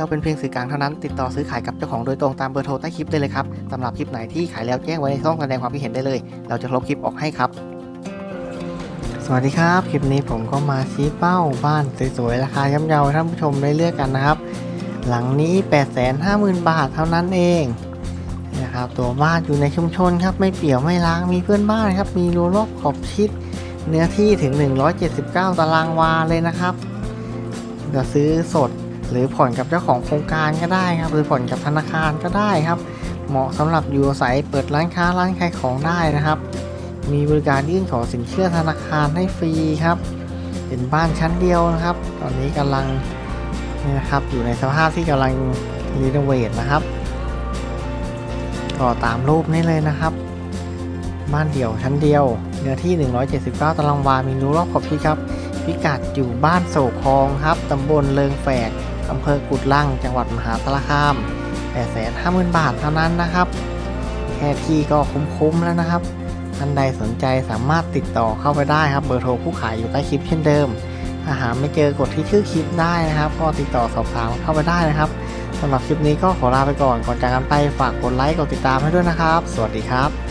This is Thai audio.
เราเป็นเพียงสื่อกลางเท่านั้น ติดต่อซื้อขายกับเจ้าของโดยตรงตามเบอร์โทรใต้คลิปได้เลยครับสำหรับคลิปไหนที่ขายแล้วแจ้งไว้ในช่องแสดงความคิดเห็นได้เลย เราจะลบคลิปออกให้ครับ สวัสดีครับ คลิปนี้ผมก็มาชี้เป้าบ้านสวยๆราคาย่ำเยาให้ท่านผู้ชมได้เลือกกันนะครับ หลังนี้ 850,000 บาทเท่านั้นเองนะครับตัวบ้านอยู่ในชุมชนครับไม่เปี่ยวไม่ล้างมีเพื่อนบ้านครับมีรั้วรอบขอบชิดเนื้อที่ถึง 179 ตารางวาเลยนะครับจะซื้อสด หรือผ่อนกับเจ้าของโครงการก็ได้ครับ หรือผ่อนกับธนาคารก็ได้ครับ เหมาะสำหรับอยู่อาศัยเปิดร้านค้าร้านขายของได้นะครับ มีบริการยื่นขอสินเชื่อธนาคารให้ฟรีครับ เป็นบ้านชั้นเดียวนะครับ ตอนนี้กำลังนี่นะครับอยู่ในสภาพที่กำลังรีโนเวทนะครับก็ตามรูปนี้เลยนะครับ บ้านเดี่ยวชั้นเดียว เนื้อที่ 179 ตารางวา มีรั้วรอบขอบชิดครับ พิกัดอยู่บ้านโศกคองครับ ตำบลเลิงแฝก อำเภอกุดลัง จังหวัดมหาสารคาม850,000 บาทเท่านั้นนะครับ แค่ที่ก็คุ้มๆแล้วนะครับท่านใดสนใจสามารถติดต่อเข้าไปได้ครับ เบอร์โทรผู้ขายอยู่ใต้คลิปเช่นเดิมถ้าหาไม่เจอกดที่ชื่อคลิปได้นะครับ ก็ติดต่อสอบถามเข้าไปได้นะครับสำหรับคลิปนี้ก็ขอลาไปก่อนก่อนจากกันไปฝากกดไลค์กดติดตามให้ด้วยนะครับ สวัสดีครับ